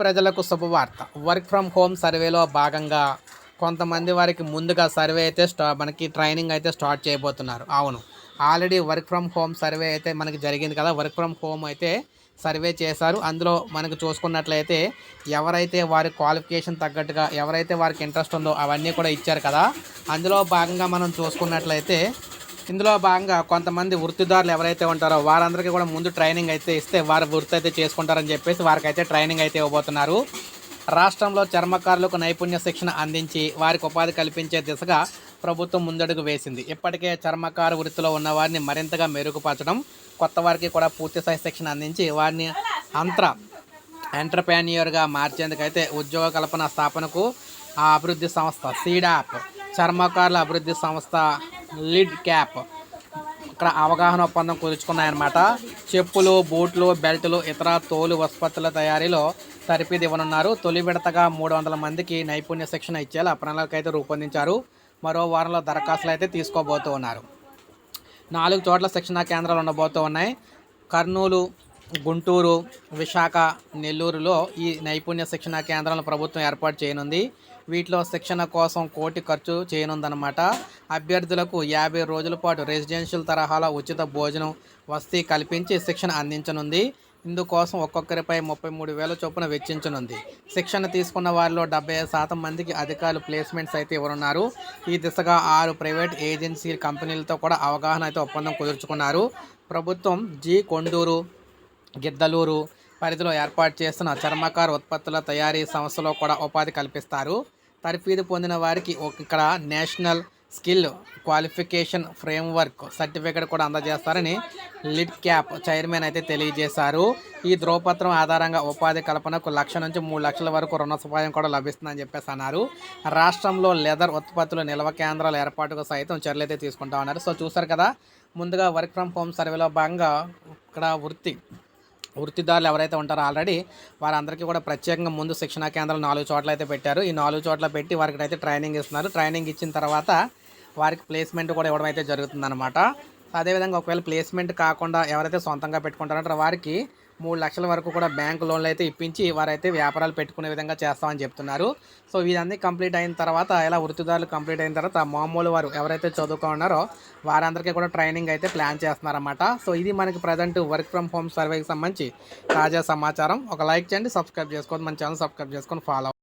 ప్రజలకు శుభవార్త. Work from home సర్వేలో భాగంగా కొంతమంది వారికి ముందుగా సర్వే అయితే స్టా మనకి ట్రైనింగ్ అయితే స్టార్ట్ చేయబోతున్నారు. అవును. Already work from home survey అయితే మనకి జరిగింది కదా. వర్క్ ఫ్రమ్ హోమ్ అయితే సర్వే చేశారు. అందులో మనకు చూసుకున్నట్లయితే ఎవరైతే వారి క్వాలిఫికేషన్ తగ్గట్టుగా ఎవరైతే వారికి ఇంట్రెస్ట్ ఉందో అవన్నీ కూడా ఇచ్చారు కదా. అందులో భాగంగా మనం చూసుకున్నట్లయితే ఇందులో భాగంగా కొంతమంది వృత్తిదారులు ఎవరైతే ఉంటారో వారందరికీ కూడా ముందు ట్రైనింగ్ అయితే ఇస్తే వారు వృత్తి అయితే చేసుకుంటారని చెప్పేసి వారికి అయితే ట్రైనింగ్ అయితే ఇవ్వబోతున్నారు. రాష్ట్రంలో చర్మకారులకు నైపుణ్య శిక్షణ అందించి వారికి ఉపాధి కల్పించే దిశగా ప్రభుత్వం ముందడుగు వేసింది. ఇప్పటికే చర్మకారు వృత్తిలో ఉన్న వారిని మరింతగా మెరుగుపరచడం కొత్త వారికి కూడా పూర్తి స్థాయి శిక్షణ అందించి వారిని అంతర ఎంటర్ప్రెన్యూర్గా మార్చేందుకైతే ఉద్యోగ కల్పన స్థాపనకు ఆ అభివృద్ధి సంస్థ సీడాప్ చర్మకారుల అభివృద్ధి సంస్థ లిడ్ క్యాప్. ఇక్కడ అవగాహన ఒప్పందం కుదుర్చుకున్నాయన్నమాట. చెప్పులు బూట్లు బెల్టులు ఇతర తోలు ఉత్పత్తుల తయారీలో తరిపిది ఇవ్వనున్నారు తొలి విడతగా మూడు వందల మందికి నైపుణ్య శిక్షణ ఇచ్చేలా ప్రణాళిక అయితే రూపొందించారు. మరో వారంలో దరఖాస్తులు అయితే తీసుకోబోతూ ఉన్నారు నాలుగు చోట్ల శిక్షణా కేంద్రాలు ఉండబోతూ ఉన్నాయి కర్నూలు గుంటూరు విశాఖ నెల్లూరులో ఈ నైపుణ్య శిక్షణా కేంద్రాలను ప్రభుత్వం ఏర్పాటు చేయనుంది. వీటిలో శిక్షణ కోసం కోటి ఖర్చు చేయనుందన్నమాట. అభ్యర్థులకు యాభై రోజుల పాటు రెసిడెన్షియల్ తరహాలో ఉచిత భోజనం వసతి కల్పించి శిక్షణ అందించనుంది. ఇందుకోసం ఒక్కొక్కరిపై ముప్పై మూడు వేల చొప్పున వెచ్చించనుంది. శిక్షణ తీసుకున్న వారిలో డెబ్బై శాతం మందికి అధికారులు ప్లేస్మెంట్స్ అయితే ఇవ్వనున్నారు. ఈ దిశగా ఆరు ప్రైవేట్ ఏజెన్సీ కంపెనీలతో కూడా అవగాహన అయితే ఒప్పందం కుదుర్చుకున్నారు. ప్రభుత్వం జీ కొండూరు గిద్దలూరు పరిధిలో ఏర్పాటు చేస్తున్న చర్మకార ఉత్పత్తుల తయారీ సంస్థలో కూడా ఉపాధి కల్పిస్తారు. తర్ఫీదు పొందిన వారికి ఇక్కడ National Skill Qualification Framework certificate కూడా అందజేస్తారని లిడ్ క్యాప్ చైర్మన్ అయితే తెలియజేశారు. ఈ ధ్రువపత్రం ఆధారంగా ఉపాధి కల్పనకు లక్ష నుంచి మూడు లక్షల వరకు రుణ సహాయం కూడా లభిస్తుందని చెప్పేసి అన్నారు. రాష్ట్రంలో లెదర్ ఉత్పత్తుల నిల్వ కేంద్రాల ఏర్పాటుకు సైతం చర్యలు అయితే తీసుకుంటా ఉన్నారు. సో చూసారు కదా ముందుగా వర్క్ ఫ్రమ్ హోమ్ సర్వేలో భాగంగా ఇక్కడ వృత్తి వృత్తిదారులు ఎవరైతే ఉంటారో ఆల్రెడీ వారందరికీ కూడా ప్రత్యేకంగా ముందు శిక్షణా కేంద్రాలు నాలుగు చోట్ల అయితే పెట్టారు. ఈ నాలుగు చోట్ల పెట్టి వారికి అయితే ట్రైనింగ్ ఇస్తున్నారు. ట్రైనింగ్ ఇచ్చిన తర్వాత వారికి ప్లేస్మెంట్ కూడా ఇవ్వడం అయితే జరుగుతుందన్నమాట. అదేవిధంగా ఒకవేళ ప్లేస్మెంట్ కాకుండా ఎవరైతే సొంతంగా పెట్టుకుంటారో వారికి మూడు లక్షల వరకు కూడా బ్యాంక్ లోన్లు అయితే ఇప్పించి వారైతే వ్యాపారాలు పెట్టుకునే విధంగా చేస్తామని చెప్తున్నారు. సో ఇదన్నీ కంప్లీట్ అయిన తర్వాత ఇలా వృత్తిదారులు కంప్లీట్ అయిన తర్వాత మామూలు వారు ఎవరైతే చదువుకున్నారో వారందరికీ కూడా ట్రైనింగ్ అయితే ప్లాన్ చేస్తున్నారన్నమాట. సో ఇది మనకి ప్రజెంట్ వర్క్ ఫ్రమ్ హోమ్ సర్వేకి సంబంధించి తాజా సమాచారం. ఒక లైక్ చేయండి సబ్స్క్రైబ్ చేసుకోండి మన ఛానల్ సబ్స్క్రైబ్ చేసుకొని ఫాలో